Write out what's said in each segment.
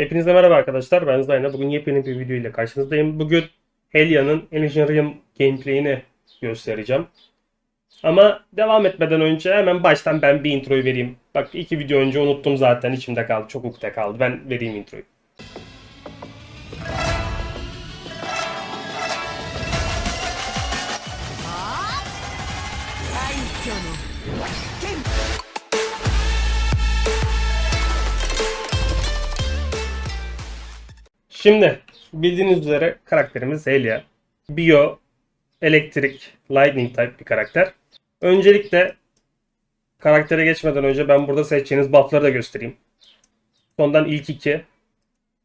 Hepinize merhaba arkadaşlar. Ben Zayna. Bugün yepyeni bir video ile karşınızdayım. Bugün Helia'nın Elysium gameplay'ini göstereceğim. Ama devam etmeden önce hemen baştan ben bir introyu vereyim. Bak iki video önce unuttum zaten içimde kaldı. Çok ukde kaldı. Ben vereyim introyu. Şimdi bildiğiniz üzere karakterimiz Helia. Bio, elektrik, lightning type bir karakter. Öncelikle karaktere geçmeden önce ben burada seçeceğiniz buff'ları da göstereyim. Sondan ilk iki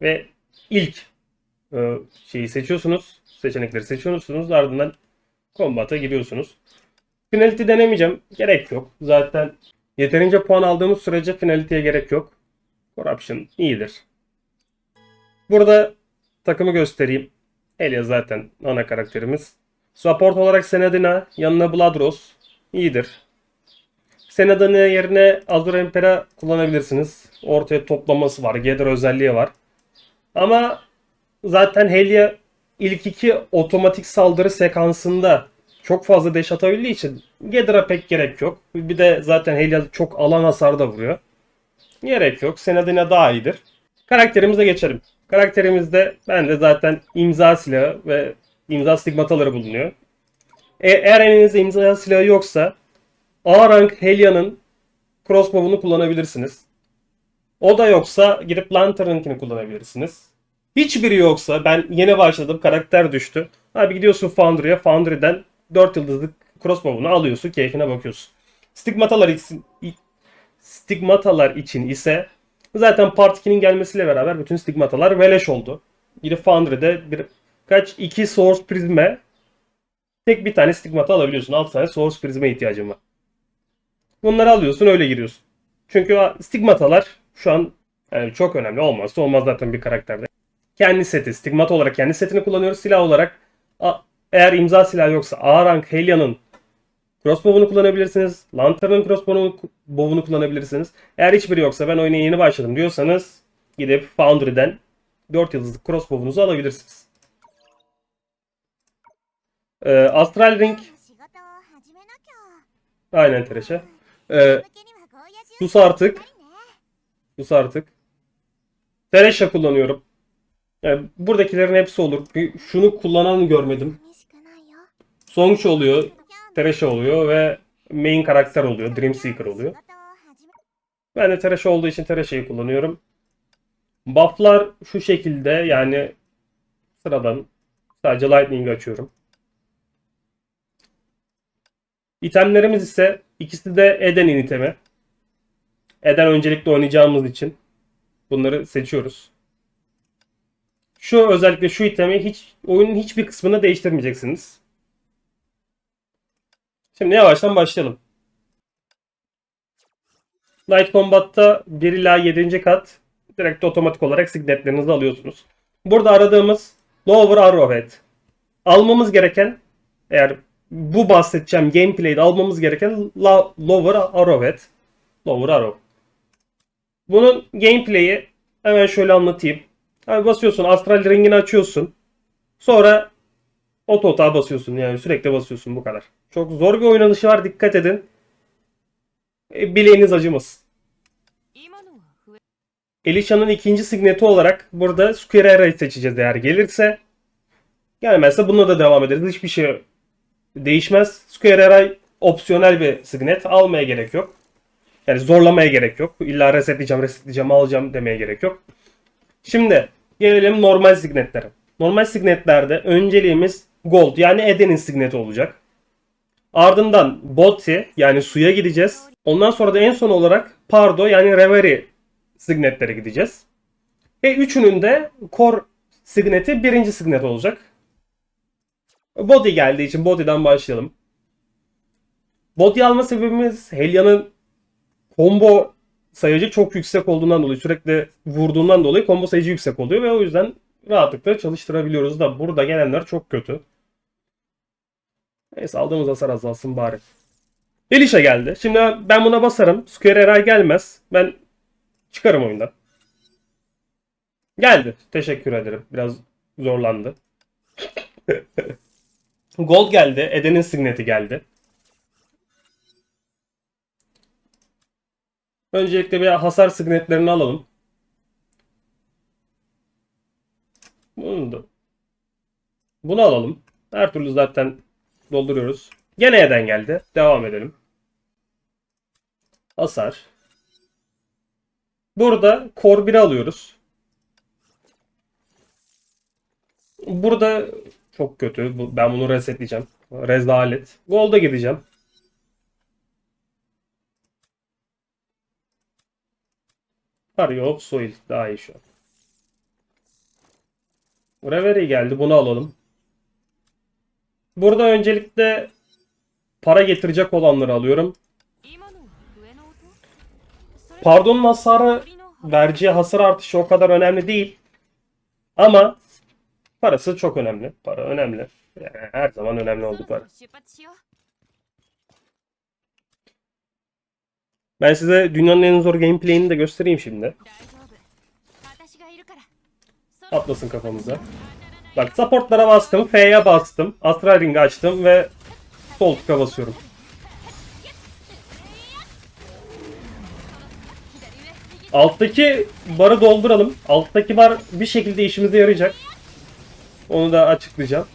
ve ilk e, şeyi seçiyorsunuz. Seçenekleri seçiyorsunuz. Ardından kombata giriyorsunuz. Finality denemeyeceğim. Gerek yok. Zaten yeterince puan aldığımız sürece finality'ye gerek yok. Corruption iyidir. Burada takımı göstereyim. Elia zaten ana karakterimiz. Support olarak Senadina, yanına Bloodrose. iyidir. Senadina yerine Azur Empera kullanabilirsiniz. Ortaya toplaması var. Gather özelliği var. Ama zaten Helia ilk iki otomatik saldırı sekansında çok fazla deş atabildiği için Gather'a pek gerek yok. Bir de zaten Helia çok alan hasarı da vuruyor. Gerek yok. Senadina daha iyidir. Karakterimize geçelim. Karakterimizde bende zaten imza silahı ve imza stigmataları bulunuyor. E, eğer elinizde imza silahı yoksa A rank Helia'nın crossbow'unu kullanabilirsiniz. O da yoksa girip Lantern'ınkini kullanabilirsiniz. Hiçbiri yoksa ben yeni başladım karakter düştü. Abi gidiyorsun Foundry'e Foundry'den 4 yıldızlık crossbow'unu alıyorsun keyfine bakıyorsun. Stigmatalar için, stigmatalar için ise Zaten Part 2'nin gelmesiyle beraber bütün stigmatalar veleş oldu. Biri Foundry'de bir kaç iki Source Prism'e tek bir tane stigmata alabiliyorsun. 6 tane Source Prism'e ihtiyacın var. Bunları alıyorsun öyle giriyorsun. Çünkü stigmatalar şu an yani çok önemli. Olmazsa olmaz zaten bir karakterde. Kendi seti, stigmata olarak kendi setini kullanıyoruz. Silah olarak eğer imza silahı yoksa A rank Helia'nın Crossbow'unu kullanabilirsiniz. Lantern'ın crossbow'unu kullanabilirsiniz. Eğer hiçbiri yoksa ben oyuna yeni başladım diyorsanız gidip Foundry'den 4 yıldızlık crossbow'unuzu alabilirsiniz. Ee, Astral Ring Aynen Tereşe. Ee, sus artık. Sus artık. Tereşe kullanıyorum. Yani buradakilerin hepsi olur. Şunu kullanan görmedim. Songç oluyor. Tereşe oluyor ve main karakter oluyor. Dreamseeker oluyor. Ben de Tereşe olduğu için Tereşe'yi kullanıyorum. Buff'lar şu şekilde yani sıradan sadece Lightning'i açıyorum. İtemlerimiz ise ikisi de Eden'in itemi. Eden öncelikle oynayacağımız için bunları seçiyoruz. Şu özellikle şu itemi hiç oyunun hiçbir kısmını değiştirmeyeceksiniz. Şimdi yavaştan başlayalım. Light Combat'ta 1 ila 7. kat direkt otomatik olarak signetlerinizi alıyorsunuz. Burada aradığımız Lower Arrowhead. Almamız gereken eğer bu bahsedeceğim gameplay'de almamız gereken la- Lower Arrowhead. Lower Arrow. Bunun gameplay'i hemen şöyle anlatayım. Abi basıyorsun Astral Ring'ini açıyorsun. Sonra Ot otağa basıyorsun yani sürekli basıyorsun bu kadar. Çok zor bir oynanışı var dikkat edin. E, bileğiniz acımasın. Elisha'nın ikinci signeti olarak burada Squirera'yı seçeceğiz eğer gelirse. Gelmezse bununla da devam ederiz. Hiçbir şey değişmez. Squirera opsiyonel bir signet. Almaya gerek yok. Yani zorlamaya gerek yok. İlla resetleyeceğim, resetleyeceğim, alacağım demeye gerek yok. Şimdi gelelim normal signetlere. Normal signetlerde önceliğimiz Gold yani Eden'in signeti olacak. Ardından Boti yani suya gideceğiz. Ondan sonra da en son olarak Pardo yani Reverie signetlere gideceğiz. Ve üçünün de core signeti birinci signet olacak. Body geldiği için Body'den başlayalım. Body alma sebebimiz Helia'nın combo sayıcı çok yüksek olduğundan dolayı sürekli vurduğundan dolayı combo sayıcı yüksek oluyor ve o yüzden rahatlıkla çalıştırabiliyoruz da burada gelenler çok kötü. Neyse aldığımız hasar azalsın bari. Elisha geldi. Şimdi ben buna basarım. Square Array gelmez. Ben çıkarım oyundan. Geldi. Teşekkür ederim. Biraz zorlandı. Gold geldi. Eden'in signeti geldi. Öncelikle bir hasar signetlerini alalım. Bunu da bunu alalım. Her türlü zaten dolduruyoruz. Gene Eden geldi. Devam edelim. Hasar. Burada Core 1'i alıyoruz. Burada çok kötü. Ben bunu resetleyeceğim. Rezalet. Gold'a gideceğim. Var yok. Soil daha iyi şu an. Reverie geldi. Bunu alalım. Burada öncelikle para getirecek olanları alıyorum. Pardonun hasarı vereceği hasar artışı o kadar önemli değil. Ama parası çok önemli. Para önemli. Her zaman önemli oldu para. Ben size dünyanın en zor gameplay'ini de göstereyim şimdi. Atlasın kafamıza. Bak supportlara bastım, F'ye bastım, Astral Ring'i açtım ve sol tıka basıyorum. Alttaki barı dolduralım. Alttaki bar bir şekilde işimize yarayacak. Onu da açıklayacağım.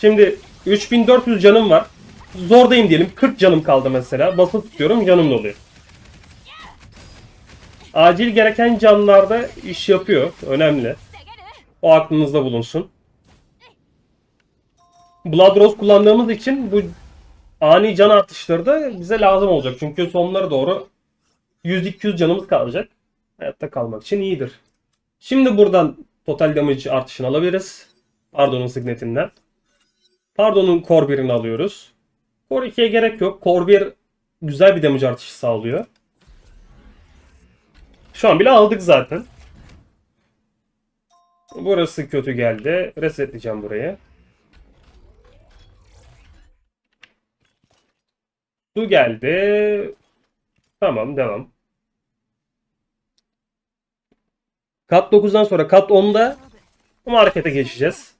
Şimdi 3400 canım var. Zordayım diyelim. 40 canım kaldı mesela. Basılı tutuyorum canım doluyor. Acil gereken canlarda iş yapıyor. Önemli. O aklınızda bulunsun. Blood Rose kullandığımız için bu ani can artışları da bize lazım olacak. Çünkü sonlara doğru 100-200 canımız kalacak. Hayatta kalmak için iyidir. Şimdi buradan total damage artışını alabiliriz. Pardon'un signetinden. Pardon'un core 1'ini alıyoruz. Core 2'ye gerek yok. Core 1 güzel bir damage artışı sağlıyor. Şu an bile aldık zaten. Burası kötü geldi. Resetleyeceğim burayı. Su geldi. Tamam devam. Kat 9'dan sonra kat 10'da 勝負 ama harekete geçeceğiz.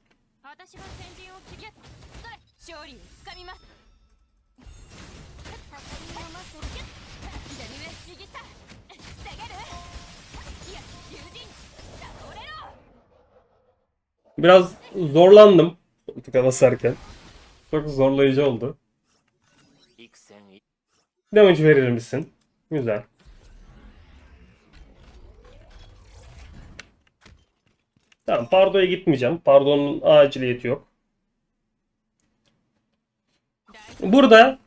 Biraz zorlandım tıka basarken. Çok zorlayıcı oldu. Damage verir misin? Güzel. Tamam Pardo'ya gitmeyeceğim. Pardo'nun aciliyeti yok. Burada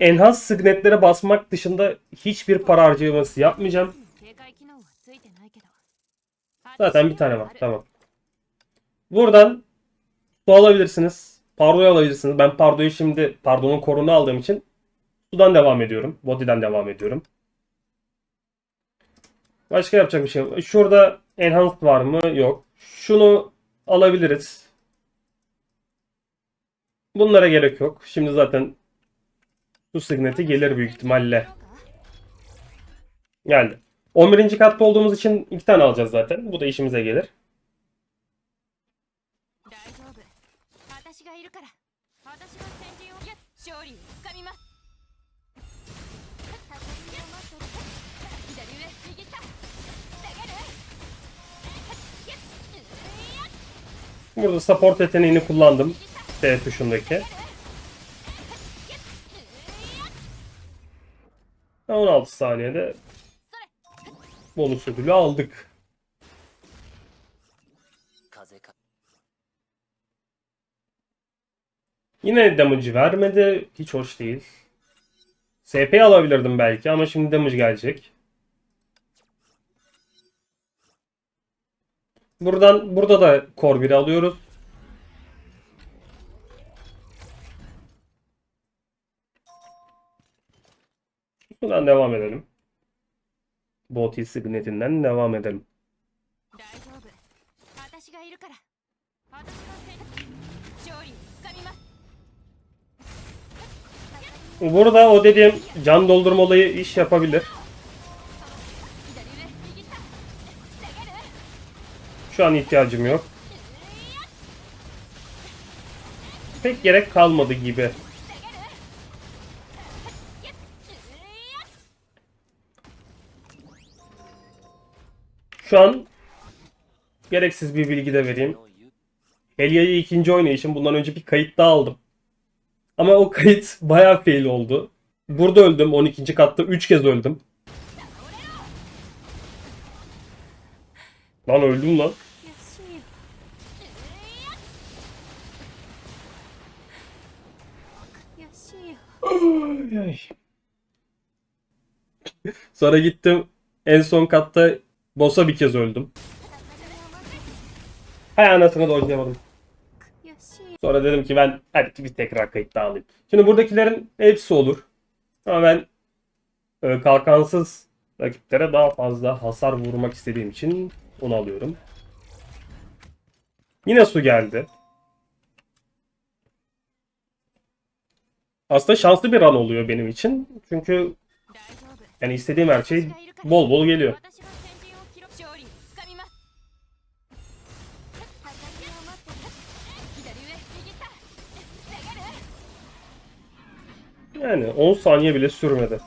Enhas signetlere basmak dışında hiçbir para harcaması yapmayacağım. Zaten bir tane var. Tamam. Buradan su alabilirsiniz. Pardo'yu alabilirsiniz. Ben Pardo'yu şimdi Pardo'nun korunu aldığım için sudan devam ediyorum. Body'den devam ediyorum. Başka yapacak bir şey yok. Şurada enhanced var mı? Yok. Şunu alabiliriz. Bunlara gerek yok. Şimdi zaten su signeti gelir büyük ihtimalle. Geldi. 11. katta olduğumuz için iki tane alacağız zaten. Bu da işimize gelir. Burada support yeteneğini kullandım. D tuşundaki. 16 saniyede bonus ödülü aldık. Yine damage vermedi. Hiç hoş değil. SP alabilirdim belki ama şimdi damage gelecek. Buradan burada da core 1'i alıyoruz. Buradan devam edelim bot istikletinden devam edelim. Burada o dediğim can doldurma olayı iş yapabilir. Şu an ihtiyacım yok. Pek gerek kalmadı gibi. Şu an gereksiz bir bilgi de vereyim. Helia'yı ikinci oynayışım. Bundan önce bir kayıt daha aldım. Ama o kayıt bayağı fail oldu. Burada öldüm. 12. katta 3 kez öldüm. Lan öldüm lan. Sonra gittim en son katta Boss'a bir kez öldüm. Hay anasını dojlayamadım. Sonra dedim ki ben hadi bir tekrar kayıtta alayım. Şimdi buradakilerin hepsi olur. Ama ben e, kalkansız rakiplere daha fazla hasar vurmak istediğim için onu alıyorum. Yine su geldi. Aslında şanslı bir an oluyor benim için. Çünkü yani istediğim her şey bol bol geliyor. Yani 10 saniye bile sürmedi.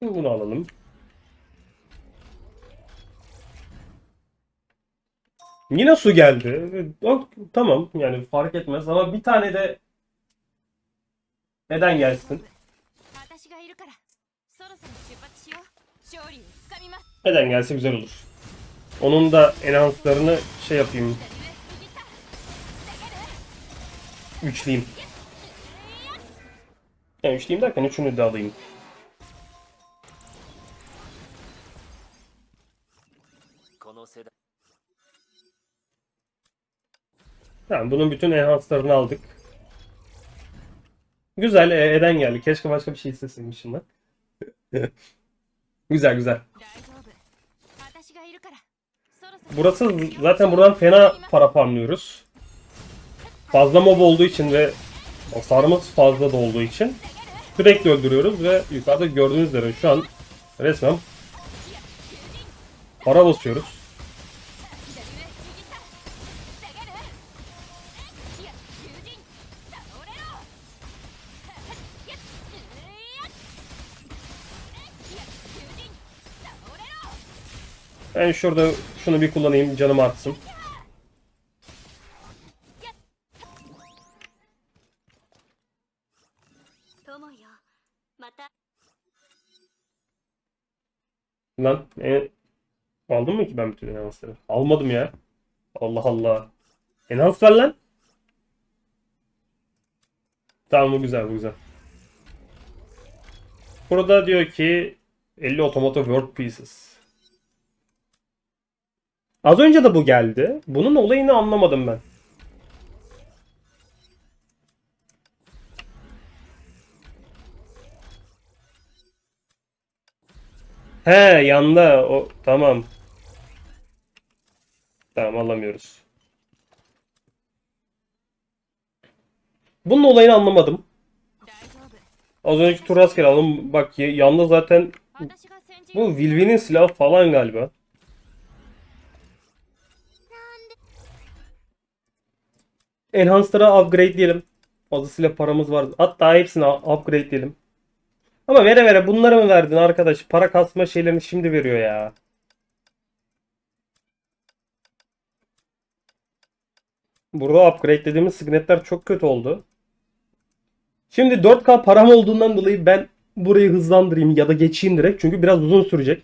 bunu alalım. Yine su geldi. Tamam yani fark etmez ama bir tane de neden gelsin? Neden gelse güzel olur. Onun da enhanslarını şey yapayım. Üçleyeyim. Yani üçleyeyim derken üçünü de alayım. Tamam bunun bütün enhanslarını aldık. Güzel e, Eden geldi. Keşke başka bir şey isteseymişim ben. güzel güzel. Burası zaten buradan fena para farmlıyoruz. Fazla mob olduğu için ve hasarımız fazla da olduğu için sürekli öldürüyoruz ve yukarıda gördüğünüz üzere şu an resmen para basıyoruz. Ben şurada şunu bir kullanayım canım artsın. Lan e, aldım mı ki ben bütün enhansları? Almadım ya. Allah Allah. Enhans ver lan. Tamam bu güzel bu güzel. Burada diyor ki 50 otomata world pieces. Az önce de bu geldi. Bunun olayını anlamadım ben. He yanda o tamam. Tamam alamıyoruz. Bunun olayını anlamadım. Az önceki tur rastgele alalım. Bak yanda zaten bu Wilvin'in silahı falan galiba. Enhancer'a upgrade diyelim. Fazlasıyla paramız var. Hatta hepsini upgrade diyelim. Ama vere vere bunları mı verdin arkadaş? Para kasma şeylerini şimdi veriyor ya. Burada upgrade dediğimiz signetler çok kötü oldu. Şimdi 4K param olduğundan dolayı ben burayı hızlandırayım ya da geçeyim direkt. Çünkü biraz uzun sürecek.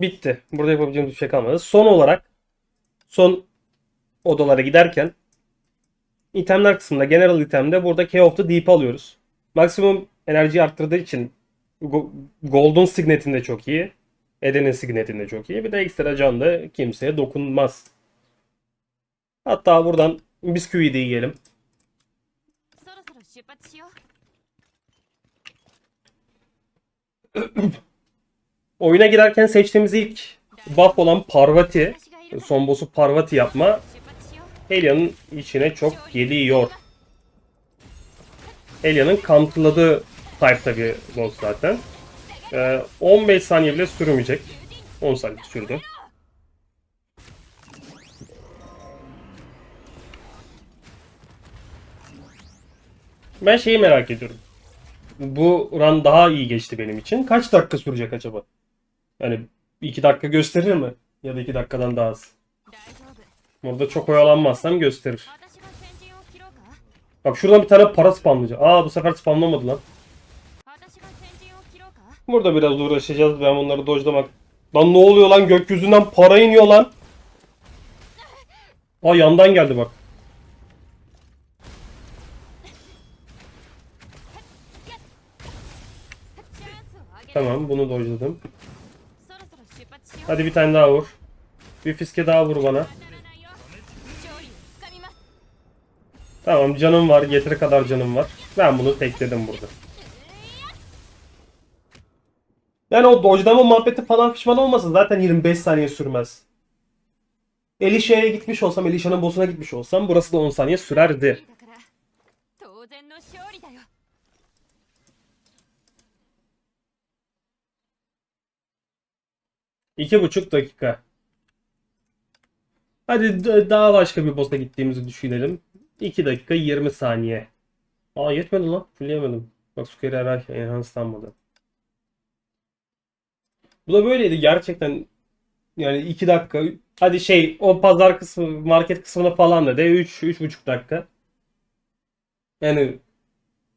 Bitti. Burada yapabileceğimiz bir şey kalmadı. Son olarak son odalara giderken itemler kısmında general itemde burada Key of the Deep alıyoruz. maksimum enerjiyi arttırdığı için Go- Gold'un Signet'inde çok iyi. Eden'in Signet'inde çok iyi. Bir de ekstra can da kimseye dokunmaz. Hatta buradan bisküvi de yiyelim. Oyuna girerken seçtiğimiz ilk buff olan Parvati, son boss'u Parvati yapma Helia'nın içine çok geliyor. Helia'nın counterladığı type'da bir boss zaten. Ee, 15 saniye bile sürmeyecek. 10 saniye sürdü. Ben şeyi merak ediyorum. Bu run daha iyi geçti benim için. Kaç dakika sürecek acaba? Yani iki dakika gösterir mi? Ya da iki dakikadan daha az. Burada çok oyalanmazsam gösterir. Bak şuradan bir tane para spamlayacağım. Aa bu sefer spamlamadı lan. Burada biraz uğraşacağız. Ben bunları dojlamak... Lan ne oluyor lan? Gökyüzünden para iniyor lan. Aa yandan geldi bak. Tamam bunu dojladım. Hadi bir tane daha vur. Bir fiske daha vur bana. Tamam canım var. Yeteri kadar canım var. Ben bunu tekledim burada. Yani o dojlama muhabbeti falan pişman olmasa zaten 25 saniye sürmez. Elisha'ya gitmiş olsam, Elisha'nın boss'una gitmiş olsam burası da 10 saniye sürerdi. İki buçuk dakika. Hadi daha başka bir boss'a gittiğimizi düşünelim. 2 dakika 20 saniye. Aa yetmedi lan. Fullleyemedim. Bak Sukeri Aray enhance'lanmadı. Bu da böyleydi gerçekten. Yani 2 dakika. Hadi şey o pazar kısmı, market kısmına falan da de 3 3,5 dakika. Yani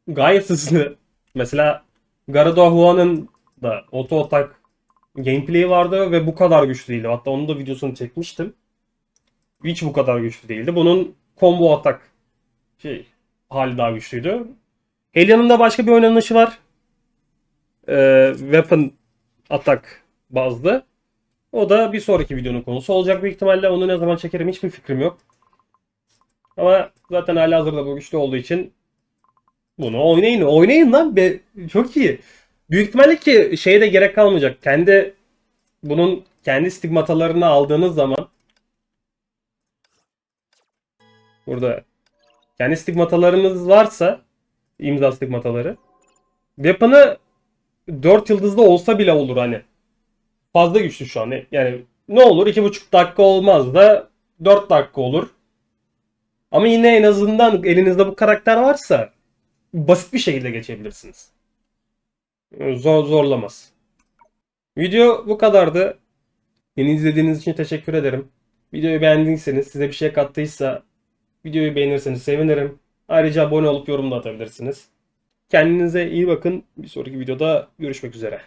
gayet hızlı. Mesela Garderohua'nın da auto attack gameplay vardı ve bu kadar güçlü değildi. Hatta onun da videosunu çekmiştim. Hiç bu kadar güçlü değildi. Bunun combo atak şey hali daha güçlüydü. Helia'nın da başka bir oynanışı var. Ee, weapon atak bazlı. O da bir sonraki videonun konusu olacak büyük ihtimalle. Onu ne zaman çekerim hiçbir fikrim yok. Ama zaten hala hazırda bu güçlü olduğu için bunu oynayın. Oynayın lan. Be, çok iyi. Büyük ihtimalle ki şeye de gerek kalmayacak. Kendi bunun kendi stigmatalarını aldığınız zaman burada kendi stigmatalarınız varsa imza stigmataları weapon'ı 4 yıldızlı olsa bile olur hani. Fazla güçlü şu an. Yani ne olur 2,5 dakika olmaz da 4 dakika olur. Ama yine en azından elinizde bu karakter varsa basit bir şekilde geçebilirsiniz. Zor zorlamaz. Video bu kadardı. Beni izlediğiniz için teşekkür ederim. Videoyu beğendiyseniz, size bir şey kattıysa videoyu beğenirseniz sevinirim. Ayrıca abone olup yorum da atabilirsiniz. Kendinize iyi bakın. Bir sonraki videoda görüşmek üzere.